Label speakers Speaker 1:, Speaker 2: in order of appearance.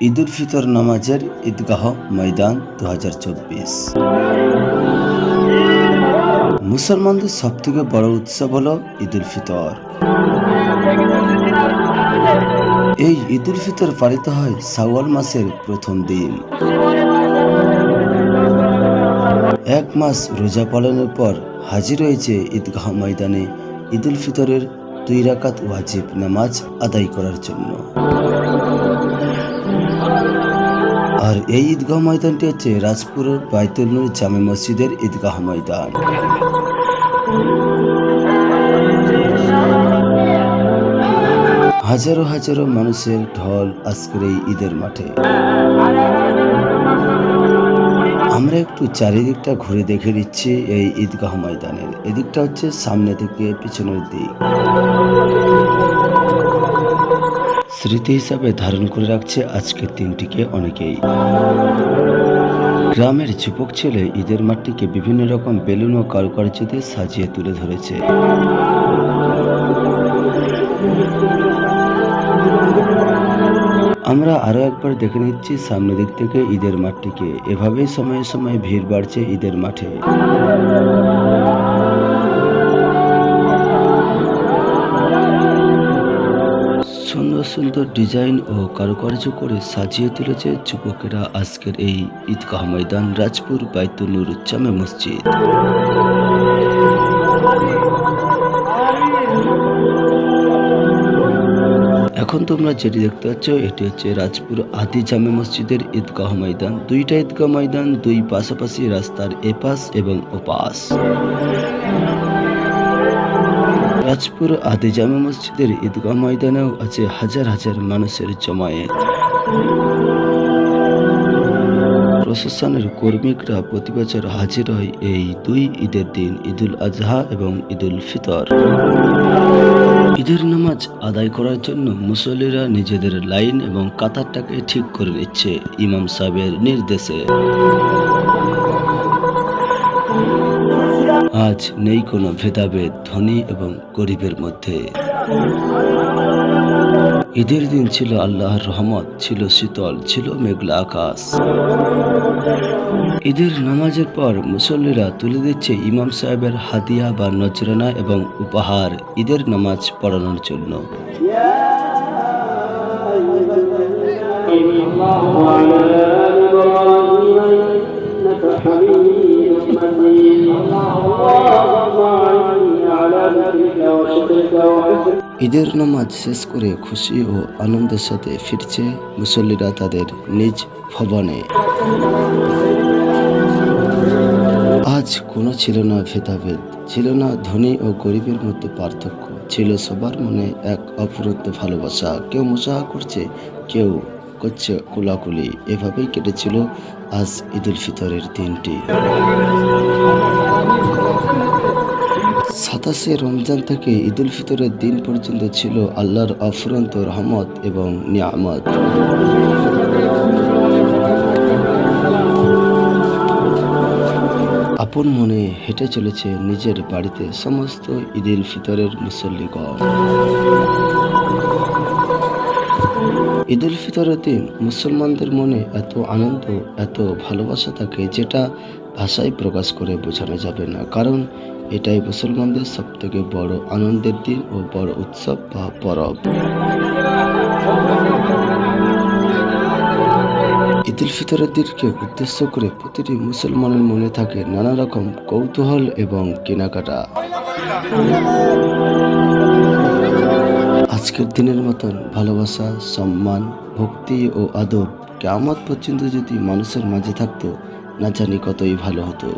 Speaker 1: ঈদ উল ফিতর নামাজের ঈদগাহ ময়দান দু হাজার চব্বিশ। মুসলমানদের সব থেকে বড় উৎসব হল ঈদ উল ফিতর। এই ঈদ উল ফিতর পালিত হয় সাওয়াল মাসের প্রথম দিন। এক মাস রোজা পালনের পর হাজির হয়েছে ঈদগাহ ময়দানে ঈদ উল ফিতরের দুই রাকাত ওয়াজিব নামাজ আদায় করার জন্য। আর এই ঈদগাহ ময়দানটি হচ্ছে রাজপুরের বাইতুল নূর জামে মসজিদের ঈদগাহ ময়দান। হাজারো হাজারো মানুষের ঢল আজকের এই ঈদের মাঠে। আমরা একটু চারিদিকটা ঘুরে দেখে নিচ্ছি এই ঈদগাহ ময়দানের। এদিকটা হচ্ছে সামনে থেকে পিছনের দিক। স্মৃতি হিসাবে ধারণ করে রাখছে আজকের দিনটিকে অনেকেই। গ্রামের যুবক ছেলে ঈদের মাঠটিকে বিভিন্ন রকম বেলুন ও কারুকার্য দিয়ে সাজিয়ে তুলে ধরেছে। আমরা আরও একবার দেখে নিচ্ছি সামনে দিক থেকে ঈদের মাঠটিকে। এভাবেই সময়ে সময়ে ভিড় বাড়ছে ঈদের মাঠে। সুন্দর ডিজাইন ও কারুকার্য করে সাজিয়ে তুলেছে যুবকেরা আজকের এই ঈদগাহ ময়দান, রাজপুর বাইতুনুর জামে মসজিদ। এখন তোমরা যেটি দেখতে পাচ্ছ, এটি হচ্ছে রাজপুর আদি জামে মসজিদের ঈদগাহ ময়দান। দুইটা ঈদগাহ ময়দান, দুই পাশাপাশি রাস্তার এপাশ এবং ওপাশ। রাজপুর আদি জামে মসজিদের ঈদগাহ ময়দানেও আছে হাজার হাজার মানুষের জমায়েত। প্রশাসনের কর্মীরা প্রতি বছর হাজির হয় এই দুই ঈদের দিন, ঈদুল আজহা এবং ঈদুল ফিতর। ঈদের নামাজ আদায় করার জন্য মুসল্লিরা নিজেদের লাইন এবং কাতারটাকে ঠিক করে নিচ্ছে, ইমাম সাহেবের নির্দেশে। আজ নেই কোনো ভেদাভেদ ধনী এবং গরিবের মধ্যে। ঈদের দিন ছিল আল্লাহর রহমত, ছিল শীতল, ছিল মেঘলা আকাশ। ঈদের নামাজের পর মুসল্লিরা তুলে দিচ্ছে ইমাম সাহেবের হাদিয়া বা নজরানা এবং উপহার ঈদের নামাজ পড়ানোর জন্য। ঈদের নামাজ শেষ করে খুশি ও আনন্দের সাথে ফিরছে মুসল্লিরা তাদের নিজ ভবনে। আজ কোনো ছিল না ভেদাভেদ, ছিল না ধনী ও গরিবের মধ্যে পার্থক্য, ছিল সবার মনে এক অপরূপ ভালোবাসা। কেউ মোসাহা করছে, কেউ করছে কোলাকুলি এভাবেই কেটেছিল আজ ঈদুল ফিতরের দিনটি। সাতাশে রমজান থেকে ঈদুল ফিতরের দিন পর্যন্ত ছিল আল্লাহর অফুরন্ত রহমত এবং নিয়ামত। আপন মনে হেঁটে চলেছে নিজের বাড়িতে সমস্ত ঈদুল ফিতরের মুসল্লিগণ ঈদুল ফিতরের দিন মুসলমানদের মনে এত আনন্দ, এত ভালোবাসা থাকে যেটা ভাষায় প্রকাশ করে বোঝানো যাবে না। কারণ এটাই মুসলমানদের সব থেকে বড় আনন্দের দিন ও বড় উৎসব বা পরব। ঈদুল ফিতরের দিনকে উদ্দেশ্য করে প্রতিটি মুসলমানের মনে থাকে নানা রকম কৌতূহল এবং কেনাকাটা। আজকের দিনের মতন ভালোবাসা, সম্মান, ভক্তি ও আদব কেমন পর্যন্ত যদি মানুষের মাঝে থাকতো, না জানি কতই ভালো হতো।